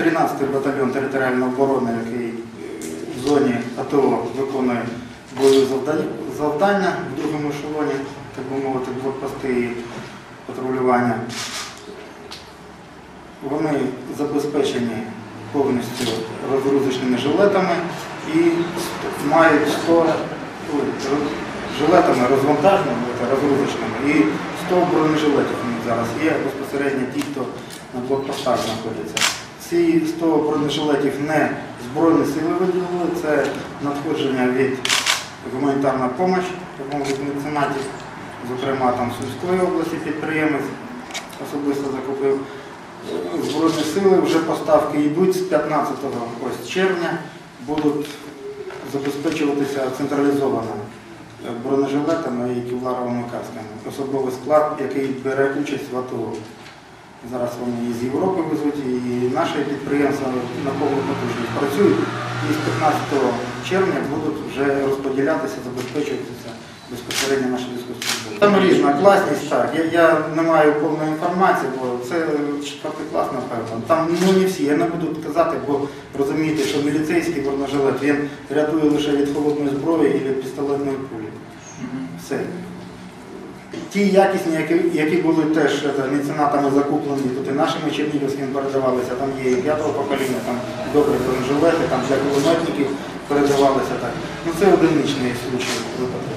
13-й батальйон територіальної оборони, який е, в зоні АТО виконує бойові завдання, в другому ешелоні, так би мовити, блокпости і патрулювання. Вони забезпечені повністю розгрузочними жилетами і мають 100 жилетами розвантаженими, та розгрузочними і 100 бронежилетів у них зараз є безпосередньо ті, хто на блокпостах знаходиться. Ці 100 бронежилетів не Збройні сили виділили, це надходження від гуманітарна допомога, від меценатів, зокрема там Сумської області підприємець особисто закупив. Збройні сили вже поставки йдуть з 15 ось червня, будуть забезпечуватися централізовано бронежилетами і кевларовими касками. Особовий склад, який бере участь в АТО. Зараз вони і з Європи везуть, і наші підприємства на повну потужність працюють. І з 15 червня будуть вже розподілятися, забезпечуватися безпосередньо наші військовослужбовці. Там різна класність, так. Я, я не маю повної інформації, бо це четвертий клас, напевно. Там ну, не всі, я не буду казати, бо розумієте, що міліцейський бронежилет він рятує лише від холодної зброї і від пістолетної пулі. Все. Ті якісні, які, які були теж меценатами закуплені, тут і нашими чернігівськими передавалися, там є і п'ятого покоління, там добрі бронежилети, там для кулеметників передавалися так. Ну це одиничний случай випадок.